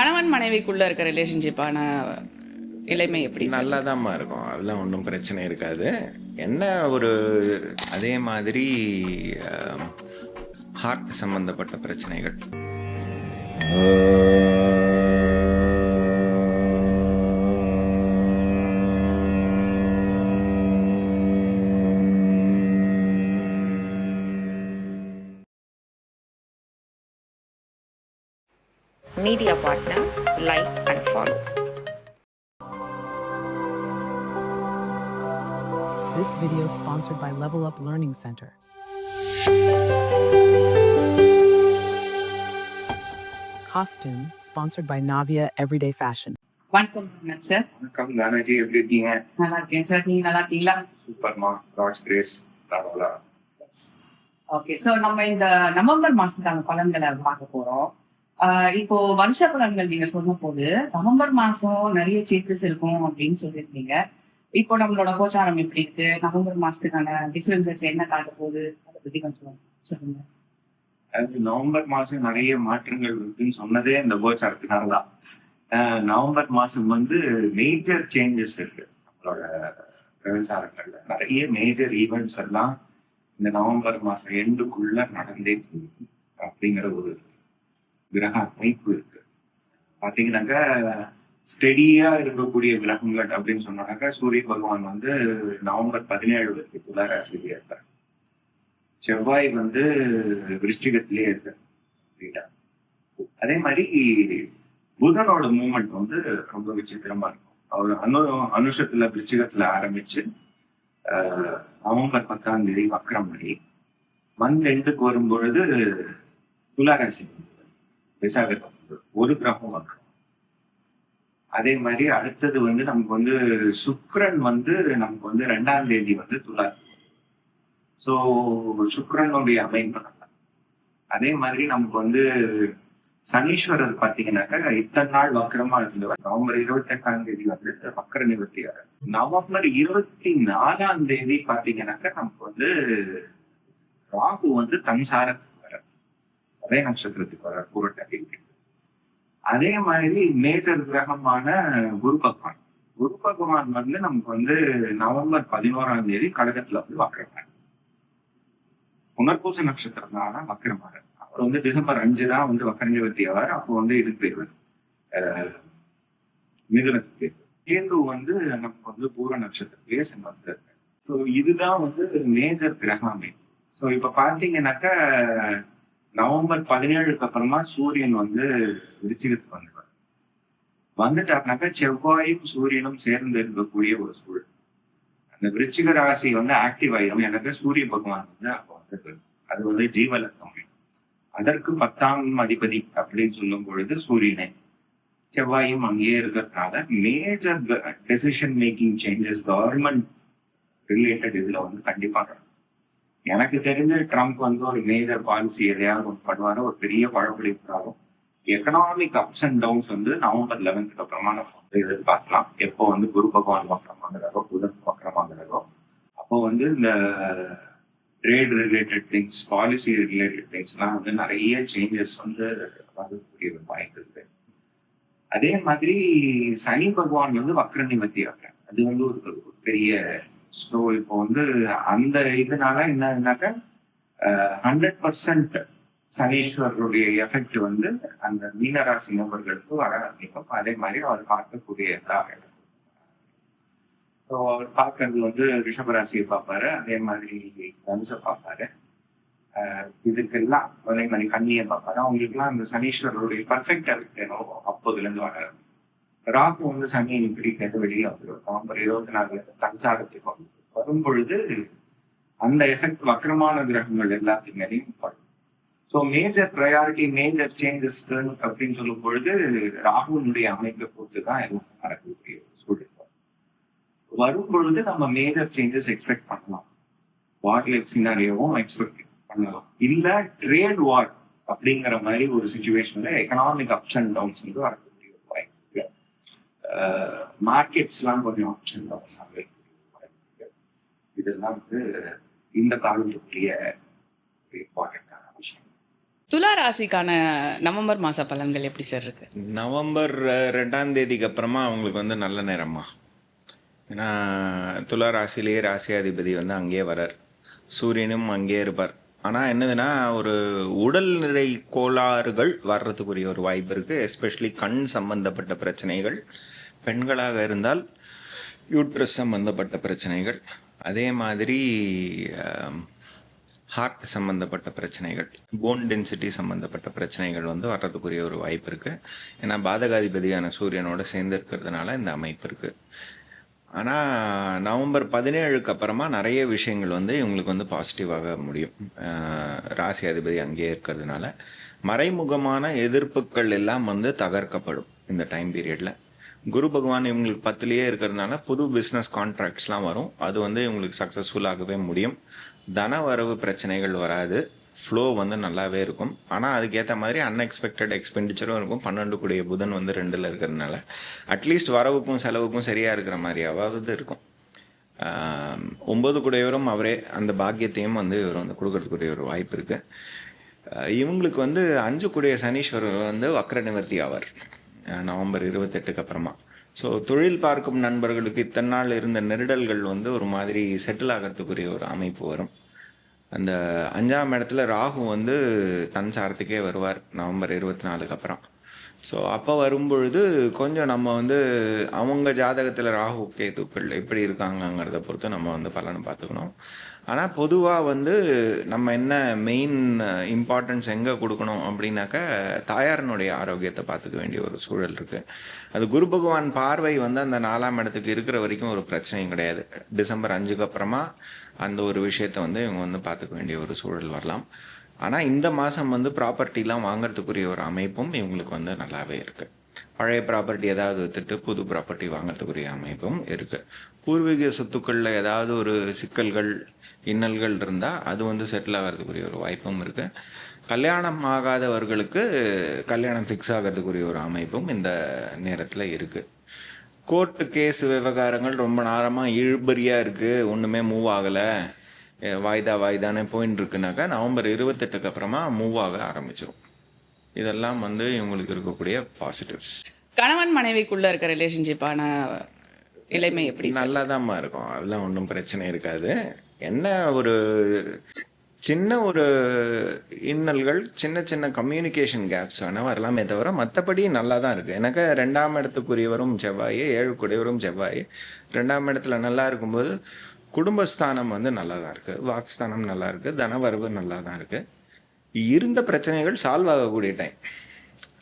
கணவன் மனைவிக்குள்ள இருக்க ரிலேஷன்ஷிப்பான இளமை எப்படி சார்? நல்லாதாம்மா இருக்கும். அதெல்லாம் ஒன்றும் பிரச்சனை இருக்காது. என்ன ஒரு அதே மாதிரி ஹார்ட் சம்பந்தப்பட்ட பிரச்சனைகள்? Media partner, like and follow. This video is sponsored by Level Up Learning Center. Costume sponsored by Navia Everyday Fashion. வணக்கம் சார் வணக்கம் தானாஜி எப்படி இருக்கீங்க நல்லா இருக்கேன் சார் நீங்க நல்லா இருக்கீங்களா சூப்பர்மா காட்ஸ் கிரேஸ் நல்லா ஓகே சோ நம்ம இந்த நவம்பர் மாசத்துக்கான பலன்களை பார்க்க போறோம் ஆஹ் இப்போ வருஷ பலன்கள் நீங்க சொன்ன போது நவம்பர் மாசம் நிறைய சேஞ்சஸ் இருக்கும் அப்படின்னு சொல்லியிருந்தீங்க. இப்போ நம்மளோட கோச்சாரம் எப்படி இருக்கு? நவம்பர் மாசத்துக்கான டிஃபரன்சஸ் என்ன காட்ட போகுது? அதை பத்தி கொஞ்சம் சொல்லுங்க. அது நவம்பர் மாசம் நிறைய மாற்றங்கள் இருக்குன்னு சொன்னதே இந்த கோச்சாரத்தினால தான் நவம்பர் மாசம் வந்து மேஜர் சேஞ்சஸ் இருக்கு நம்மளோட பிரபஞ்சாரங்கள்ல நிறைய மேஜர் ஈவெண்ட்ஸ் எல்லாம் இந்த நவம்பர் மாசம் எண்டுக்குள்ள நடந்தே அப்படிங்கிற ஒரு கிரக அமைப்பு இருக்கு. பாத்தீங்கன்னாக்கா ஸ்டெடியா இருக்கக்கூடிய கிரகங்கள் அப்படின்னு சொன்னாக்கா சூரிய பகவான் வந்து நவம்பர் பதினேழு வரைக்கும் துளாராசிலேயே இருக்கார். செவ்வாய் வந்து விருஷ்டிகத்திலேயே இருக்கார். அதே மாதிரி புதனோட மூமெண்ட் வந்து ரொம்ப விசித்திரமா இருக்கும். அவர் அனு அனுஷத்துல விருச்சிகத்துல ஆரம்பிச்சு ஆஹ், நவம்பர் பத்தாம் தேதி வக்ரம் வழி மந்த் எண்டுக்கு வரும் பொழுது துளாராசி வந்தது. ஒரு கிரகம் வக்ரம் அதே மாதிரி அடுத்தது வந்து நமக்கு வந்து சுக்ரன் வந்து நமக்கு வந்து ரெண்டாம் தேதி வந்து துலாத்துக்கு ஸோ சுக்ரனுடைய அமைப்பு அதே மாதிரி நமக்கு வந்து சனீஸ்வரர் பாத்தீங்கன்னாக்கா இத்தனை நாள் வக்கரமா இருந்தவர். நவம்பர் இருபத்தி எட்டாம் தேதி வந்து வக்கர நிவர்த்தி நவம்பர் இருபத்தி நாலாம் தேதி பாத்தீங்கன்னாக்கா நமக்கு வந்து ராகு வந்து தன்சாரத்து அதே நட்சத்திரத்துக்கு வர கூரட்டை அதே மாதிரி மேஜர் கிரகமான குரு பகவான். குரு பகவான் வந்து நமக்கு வந்து நவம்பர் பதினோராம் தேதி கடகத்துல வந்து வக்கரமார். புனர்பூச நட்சத்திரம் தான் வக்கரமார். அவர் வந்து டிசம்பர் அஞ்சு தான் வந்து வக்கரஞ்சவர்த்தி நிவர்த்தி ஆவார். அப்போ வந்து இதுக்கு பேர் மிதுனத்துக்கு போயிருவார். கேது வந்து நமக்கு வந்து பூர நட்சத்திரத்திலேயே சிம்மத்துல ஸோ இதுதான் வந்து மேஜர் கிரக அமைப்பு. ஸோ இப்ப பாத்தீங்கன்னாக்கா நவம்பர் பதினேழுக்கு அப்புறமா சூரியன் வந்து விருச்சிகத்துக்கு வந்துடுவார். வந்துட்டாருனாக்கா செவ்வாயும் சூரியனும் சேர்ந்து இருக்கக்கூடிய ஒரு சூழல். அந்த விருச்சிக ராசி வந்து ஆக்டிவ் ஆயிரும். எனக்கு சூரிய பகவான் வந்து அப்போ வந்து அது வந்து ஜீவலக்கம் அதற்கு பத்தாம் அதிபதி அப்படின்னு சொல்லும் பொழுது சூரியனை செவ்வாயும் அங்கேயே இருக்கிறதுனால major decision making changes government related இதுல வந்து கண்டிப்பா எனக்கு தெரிஞ்ச ட்ரம்ப் வந்து ஒரு மேஜர் பாலிசி எதையாவது ஒன்று பண்ணுவாரு ஒரு பெரிய பழப்படிப்பாரும் எக்கனாமிக் அப்ஸ் அண்ட் டவுன்ஸ் வந்து நவம்பர் லெவன்த்துக்கு அப்புறமா நம்ம வந்து எதிர்பார்க்கலாம். எப்போ வந்து குரு பகவான் வக்கரமாகிறாரோ புதன் வக்கரமாகிறாரோ அப்போ வந்து இந்த trade related things policy related திங்ஸ்லாம் வந்து நிறைய சேஞ்சஸ் வந்து வரக்கூடிய ஒரு வாய்ப்பு இருக்கு. அதே மாதிரி சனி பகவான் வந்து வக்கர நிவர்த்தி ஆகிறார். அது வந்து ஒரு ஒரு பெரிய ஸோ இப்போ வந்து அந்த இதனால என்னதுனாக்க ஹண்ட்ரட் பர்சன்ட் சனீஸ்வரருடைய எஃபெக்ட் வந்து அந்த மீனராசி நபர்களுக்கு வர ஆரம்பிக்கும். அதே மாதிரி அவர் பார்க்கக்கூடியதாக இருக்கும். ஸோ அவர் பார்க்கறது வந்து ரிஷபராசியை பார்ப்பாரு. அதே மாதிரி தனுசை பார்ப்பாரு. ஆஹ் இதுக்கெல்லாம் அதே மாதிரி கண்ணியை பார்ப்பாரு. அவங்களுக்குலாம் அந்த சனீஸ்வரருடைய பர்ஃபெக்ட் எஃபெக்ட் என்னவோ அப்போதுல இருந்து வர ஆரம்பிக்கும். ராகு வந்து சனி பிடிக்கிறது வெளியே வந்துடும் நவம்பர் இருபத்தி நாலுல தன்சாரத்துக்கு வந்து பொழுது அந்த எஃபெக்ட் வக்கரமான கிரகங்கள் எல்லாத்தையும் மேலேயும் படும். So major priority major changes அப்படின்னு சொல்லும் பொழுது ராகுனுடைய அமைப்பை பொறுத்து தான் எல்லாம் நடக்கக்கூடிய ஒரு சூழல் வரும். பொழுது நம்ம மேஜர் சேஞ்சஸ் எக்ஸ்பெக்ட் பண்ணலாம். வார் லைக் சினாரியோவும் எக்ஸ்பெக்ட் பண்ணலாம். இல்ல ட்ரேட் வார் அப்படிங்கிற மாதிரி ஒரு சுச்சுவேஷன்ல எக்கனாமிக் அப்ஸ் அண்ட் டவுன்ஸ் வந்து வரக்கூடிய வாய்ப்பு மார்க்கெட்ஸ்லாம் கொஞ்சம் அப்ஸ் அண்ட் டவுன்ஸ் இதெல்லாம் வந்து இந்த காலத்துக்குரிய இம்பார்ட்டன்டான விஷயம். துலா ராசிக்கான நவம்பர் மாச பலன்கள் எப்படி சார் இருக்கு? நவம்பர் ரெண்டாம் தேதிக்கு அப்புறமா அவங்களுக்கு வந்து நல்ல நேரம்மா. ஏன்னா துலா ராசிலேயே ராசியாதிபதி வந்து அங்கேயே வரார். சூரியனும் அங்கேயே இருப்பார். ஆனால் என்னதுன்னா ஒரு உடல்நிலை கோளாறுகள் வர்றதுக்குரிய ஒரு வாய்ப்பு இருக்குது எஸ்பெஷலி கண் சம்பந்தப்பட்ட பிரச்சனைகள் பெண்களாக இருந்தால் யூட்ரஸ் சம்பந்தப்பட்ட பிரச்சனைகள் அதே மாதிரி ஹார்ட் சம்மந்தப்பட்ட பிரச்சனைகள் போன் டென்சிட்டி சம்மந்தப்பட்ட பிரச்சனைகள் வந்து வர்றதுக்குரிய ஒரு வாய்ப்பு இருக்குது ஏன்னா பாதகாதிபதியான சூரியனோட சேர்ந்து இருக்கிறதுனால இந்த அமைப்பு இருக்குது ஆனால் நவம்பர் பதினேழுக்கு அப்புறமா நிறைய விஷயங்கள் வந்து இவங்களுக்கு வந்து பாசிட்டிவாக முடியும். ராசி அதிபதி அங்கேயே இருக்கிறதுனால மறைமுகமான எதிர்ப்புகள் எல்லாம் வந்து தகர்க்கப்படும் இந்த டைம் பீரியடில் குரு பகவான் இவங்களுக்கு பத்துலேயே இருக்கிறதுனால புது பிஸ்னஸ் கான்ட்ராக்ட்ஸ்லாம் வரும். அது வந்து இவங்களுக்கு சக்ஸஸ்ஃபுல்லாகவே முடியும். தன வரவு பிரச்சனைகள் வராது. ஃப்ளோ வந்து நல்லாவே இருக்கும். ஆனால் அதுக்கேற்ற மாதிரி அன்எக்ஸ்பெக்டட் எக்ஸ்பெண்டிச்சரும் இருக்கும். பன்னெண்டு கூடிய புதன் வந்து ரெண்டில் இருக்கிறதுனால. அட்லீஸ்ட் வரவுக்கும் செலவுக்கும் சரியாக இருக்கிற மாதிரியாவது இருக்கும். ஒம்பது கூடையவரும் அவரே அந்த பாக்கியத்தையும் வந்து இவர் வந்து கொடுக்கறதுக்குரிய ஒரு வாய்ப்பு இருக்குது இவங்களுக்கு வந்து அஞ்சு கூடிய சனீஸ்வரர் வந்து வக்ர நிவர்த்தி ஆவார். நவம்பர் இருபத்தெட்டுக்கு அப்புறமா. ஸோ தொழில் பார்க்கும் நண்பர்களுக்கு இத்தனை நாள் இருந்த நெருடல்கள் வந்து ஒரு மாதிரி செட்டில் ஆகிறதுக்குரிய ஒரு அமைப்பு வரும். அந்த அஞ்சாம் இடத்துல ராகு வந்து தன் சாரத்துக்கே வருவார் நவம்பர் இருபத்தி நாலுக்கு அப்புறம். ஸோ அப்போ வரும்பொழுது கொஞ்சம் நம்ம வந்து அவங்க ஜாதகத்தில் ராகு கேதுக்கள் எப்படி இருக்காங்கங்கிறத பொறுத்து நம்ம வந்து பலனை பார்த்துக்கணும். ஆனால் பொதுவாக வந்து நம்ம என்ன மெயின் இம்பார்ட்டன்ஸ் எங்கே கொடுக்கணும் அப்படின்னாக்கா தாயாரனுடைய ஆரோக்கியத்தை பார்த்துக்க வேண்டிய ஒரு சூழல் இருக்குது அது குரு பகவான் பார்வை வந்து அந்த நாலாம் இடத்துக்கு இருக்கிற வரைக்கும் ஒரு பிரச்சனையும் கிடையாது. டிசம்பர் அஞ்சுக்கு அப்புறமா அந்த ஒரு விஷயத்தை வந்து இவங்க வந்து பார்த்துக்க வேண்டிய ஒரு சூழல் வரலாம். ஆனால் இந்த மாதம் வந்து ப்ராப்பர்ட்டிலாம் வாங்கிறதுக்குரிய ஒரு அமைப்பும் இவங்களுக்கு வந்து நல்லாவே இருக்குது பழைய ப்ராப்பர்ட்டி ஏதாவது வித்துட்டு புது ப்ராப்பர்ட்டி வாங்குறதுக்குரிய அமைப்பும் இருக்குது பூர்வீக சொத்துக்களில் ஏதாவது ஒரு சிக்கல்கள் இன்னல்கள் இருந்தால் அது வந்து செட்டில் ஆகிறதுக்குரிய ஒரு வாய்ப்பும் இருக்குது கல்யாணம் ஆகாதவர்களுக்கு கல்யாணம் ஃபிக்ஸ் ஆகிறதுக்குரிய ஒரு அமைப்பும் இந்த நேரத்தில் இருக்குது கோர்ட்டு கேஸ் விவகாரங்கள் ரொம்ப நேரமாக இழுபறியாக இருக்குது ஒன்றுமே மூவ் ஆகலை. வாய்தா வாய்தானே போயின்னு இருக்குனாக்கா நவம்பர் இருபத்தெட்டுக்கு அப்புறமா மூவ் ஆக ஆரம்பிச்சிடும் இதெல்லாம் வந்து இவங்களுக்கு இருக்கக்கூடிய பாசிட்டிவ்ஸ் கணவன் மனைவிக்குள்ள இருக்க ரிலேஷன்ஷிப்பான இளமை எப்படி நல்லா இருக்கும். அதெல்லாம் ஒன்றும் பிரச்சனை இருக்காது. என்ன ஒரு சின்ன ஒரு இன்னல்கள் சின்ன சின்ன கம்யூனிகேஷன் கேப்ஸ் வேணால் வரலாமே தவிர மற்றபடி நல்லா தான் இருக்குது எனக்கு ரெண்டாம் இடத்துக்குரியவரும் செவ்வாய் ஏழு குடையவரும் செவ்வாய். ரெண்டாம் இடத்துல நல்லா இருக்கும்போது குடும்பஸ்தானம் வந்து நல்லா தான் இருக்குது வாக்ஸ்தானம் நல்லா இருக்குது தனவரவு நல்லா தான் இருக்குது இருந்த பிரச்சனைகள் சால்வ் ஆகக்கூடிய டைம்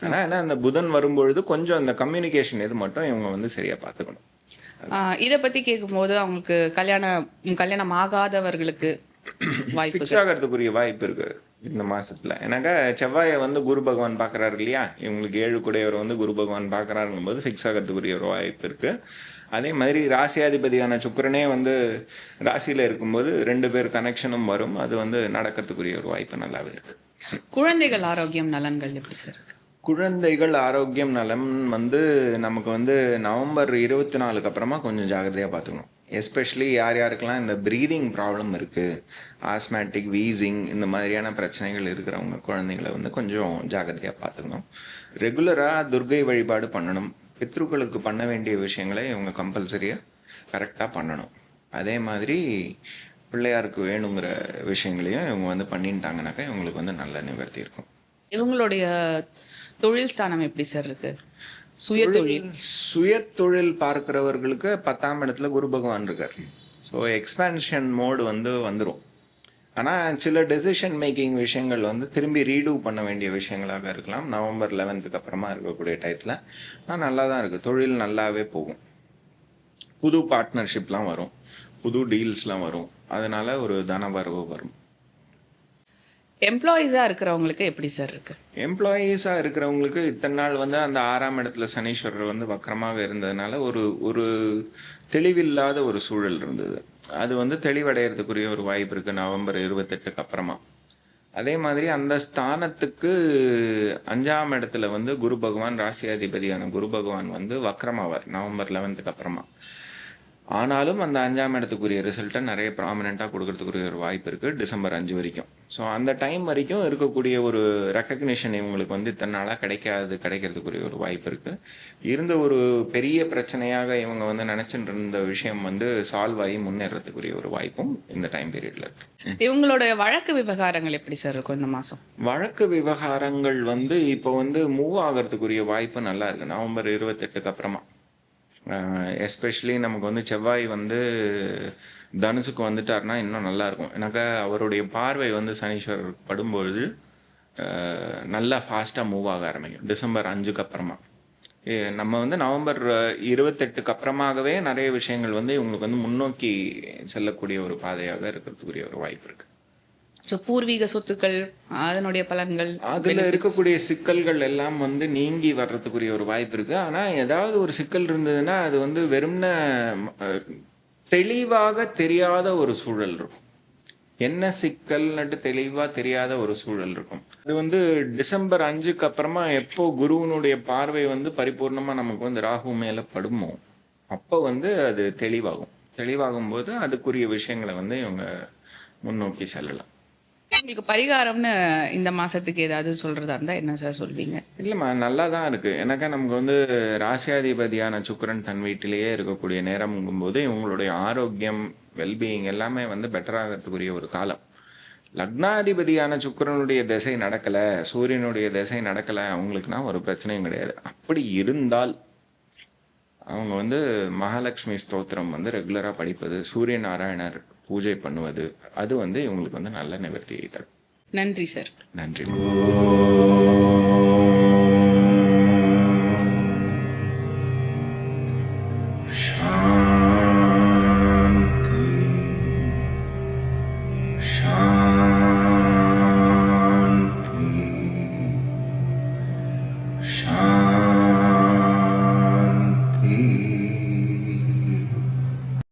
ஆனால் என்ன அந்த புதன் வரும்பொழுது கொஞ்சம் அந்த கம்யூனிகேஷன் இது மட்டும் இவங்க வந்து சரியாக பார்த்துக்கணும். இதை பத்தி கேட்கும்போது அவங்களுக்கு கல்யாணம் கல்யாணம் ஆகாதவர்களுக்கு வாய்ப்பு ஃபிக்ஸ் ஆகிறதுக்குரிய வாய்ப்பு இருக்கு இந்த மாசத்துல. ஏன்னாக்கா செவ்வாயை வந்து குரு பகவான் பார்க்கறாரு இல்லையா? இவங்களுக்கு ஏழு கூடையவர் வந்து குரு பகவான் பார்க்கறாருங்கும் போது ஃபிக்ஸ் ஆகிறதுக்குரிய ஒரு வாய்ப்பு இருக்கு. அதே மாதிரி ராசியாதிபதியான சுக்கிரனே வந்து ராசியில இருக்கும்போது ரெண்டு பேர் கனெக்ஷனும் வரும். அது வந்து நடக்கிறதுக்குரிய ஒரு வாய்ப்பு நல்லாவே இருக்கு. குழந்தைகள் ஆரோக்கியம் நலன்கள் எப்படி சார்? குழந்தைகள் ஆரோக்கியம் நலம் வந்து நமக்கு வந்து நவம்பர் இருபத்தி நாலுக்கு அப்புறமா கொஞ்சம் ஜாகிரதையாக பார்த்துக்கணும் எஸ்பெஷலி யார் யாருக்கெல்லாம் இந்த ப்ரீதிங் ப்ராப்ளம் இருக்குது ஆஸ்மேட்டிக் வீசிங் இந்த மாதிரியான பிரச்சனைகள் இருக்கிறவங்க குழந்தைங்களை வந்து கொஞ்சம் ஜாகிரதையாக பார்த்துக்கணும் ரெகுலராக துர்கை வழிபாடு பண்ணணும். பித்ருக்களுக்கு பண்ண வேண்டிய விஷயங்களை இவங்க கம்பல்சரியாக கரெக்டாக பண்ணணும். அதே மாதிரி பிள்ளையாருக்கு வேணுங்கிற விஷயங்களையும் இவங்க வந்து பண்ணிட்டாங்கனாக்கா இவங்களுக்கு வந்து நல்ல நிவர்த்தி இருக்கும். இவங்களுடைய தொழில் ஸ்தானம் எப்படி சார் இருக்கு? சுய தொழில் சுய தொழில் பார்க்கிறவர்களுக்கு பத்தாம் இடத்துல குரு பகவான் இருக்கார். ஸோ எக்ஸ்பேன்ஷன் மோடு வந்து வந்துடும் ஆனால் சில டெசிஷன் மேக்கிங் விஷயங்கள் வந்து திரும்பி ரீடூ பண்ண வேண்டிய விஷயங்களாக இருக்கலாம். நவம்பர் லெவன்த்துக்கு அப்புறமா இருக்கக்கூடிய டயத்தில் ஆனால் நல்லா தான் இருக்குது தொழில் நல்லாவே போகும். புது பார்ட்னர்ஷிப்லாம் வரும். புது டீல்ஸ்லாம் வரும். அதனால ஒரு தன வரவு வரும். எம்ப்ளாயீஸாக இருக்கிறவங்களுக்கு எப்படி சார் இருக்கு? எம்ப்ளாயீஸாக இருக்கிறவங்களுக்கு இத்தனை நாள் வந்து அந்த ஆறாம் இடத்துல சனீஸ்வரர் வந்து வக்கரமாக இருந்ததுனால ஒரு ஒரு தெளிவில்லாத ஒரு சூழல் இருந்தது. அது வந்து தெளிவடைகிறதுக்குரிய ஒரு வாய்ப்பு இருக்குது நவம்பர் இருபத்தெட்டுக்கு அப்புறமா. அதே மாதிரி அந்த ஸ்தானத்துக்கு அஞ்சாம் இடத்துல வந்து குரு பகவான் ராசியாதிபதியான குரு பகவான் வந்து வக்ரமாவார் நவம்பர் லெவன்த்துக்கு அப்புறமா. ஆனாலும் அந்த அஞ்சாம் இடத்துக்குரிய ரிசல்ட்டை நிறைய ப்ராமினெண்ட்டாக கொடுக்கறதுக்குரிய ஒரு வாய்ப்பு இருக்குது டிசம்பர் அஞ்சு வரைக்கும். ஸோ அந்த டைம் வரைக்கும் இருக்கக்கூடிய ஒரு ரெக்கக்னிஷன் இவங்களுக்கு வந்து இத்தனை நாளாக கிடைக்காது கிடைக்கிறதுக்குரிய ஒரு வாய்ப்பு இருக்குது இருந்த ஒரு பெரிய பிரச்சனையாக இவங்க வந்து நினச்சிட்டு இருந்த விஷயம் வந்து சால்வ் ஆகி முன்னேறதுக்குரிய ஒரு வாய்ப்பும் இந்த டைம் பீரியடில் இருக்குது இவங்களோட வழக்கு விவகாரங்கள் எப்படி சார் இருக்கும் இந்த மாசம்? வழக்கு விவகாரங்கள் வந்து இப்போ வந்து மூவ் ஆகிறதுக்குரிய வாய்ப்பு நல்லா இருக்கு. நவம்பர் இருபத்தெட்டுக்கு அப்புறமா. எஸ்பெஷலி நமக்கு வந்து செவ்வாய் வந்து தனுசுக்கு வந்துட்டாருன்னா இன்னும் நல்லாயிருக்கும். ஏன்னாக்கா அவருடைய பார்வை வந்து சனீஸ்வரர் படும்பொழுது நல்லா ஃபாஸ்ட்டாக மூவ் ஆக ஆரம்பிக்கும். டிசம்பர் அஞ்சுக்கு அப்புறமா. நம்ம வந்து நவம்பர் இருபத்தெட்டுக்கு அப்புறமாகவே நிறைய விஷயங்கள் வந்து இவங்களுக்கு வந்து முன்னோக்கி செல்லக்கூடிய ஒரு பாதையாக இருக்கிறதுக்குரிய ஒரு வாய்ப்பு இருக்குது ஸோ பூர்வீக சொத்துக்கள் அதனுடைய பலன்கள் அதுல. இருக்கக்கூடிய சிக்கல்கள் எல்லாம் வந்து நீங்கி வர்றதுக்குரிய ஒரு வாய்ப்பு இருக்கு. ஆனா ஏதாவது ஒரு சிக்கல் இருந்ததுன்னா அது வந்து வெறும்ன தெளிவாக தெரியாத ஒரு சூழல் இருக்கும். என்ன சிக்கல்னுட்டு தெளிவா தெரியாத ஒரு சூழல் இருக்கும். அது வந்து டிசம்பர் அஞ்சுக்கு அப்புறமா எப்போ குருவினுடைய பார்வை வந்து பரிபூர்ணமா நமக்கு வந்து ராகு மேல படுமோ அப்போ வந்து அது தெளிவாகும். தெளிவாகும் போது அதுக்குரிய விஷயங்களை வந்து இவங்க முன்னோக்கி செல்லலாம். உங்களுக்கு பரிகாரம்னு இந்த மாசத்துக்கு ஏதாவது சொல்றதா இருந்தா என்ன சார் சொல்வீங்க? இல்லைம்மா நல்லா தான் இருக்கு. எனக்கா நமக்கு வந்து ராசியாதிபதியான சுக்கிரன் தன் வீட்டிலேயே இருக்கக்கூடிய நேரம்ங்கும்போது இவங்களுடைய ஆரோக்கியம் வெல்பீயிங் எல்லாமே வந்து பெட்டராகிறதுக்குரிய ஒரு காலம். லக்னாதிபதியான சுக்கிரனுடைய திசை நடக்கலை சூரியனுடைய திசை நடக்கலை அவங்களுக்குனா ஒரு பிரச்சனையும் கிடையாது. அப்படி இருந்தால் அவங்க வந்து மகாலட்சுமி ஸ்தோத்திரம் வந்து ரெகுலராக படிப்பது சூரிய நாராயணர் பூஜை பண்ணுவது அது வந்து இவங்களுக்கு வந்து நல்ல நிவர்த்தியை தரும். நன்றி சார். நன்றி.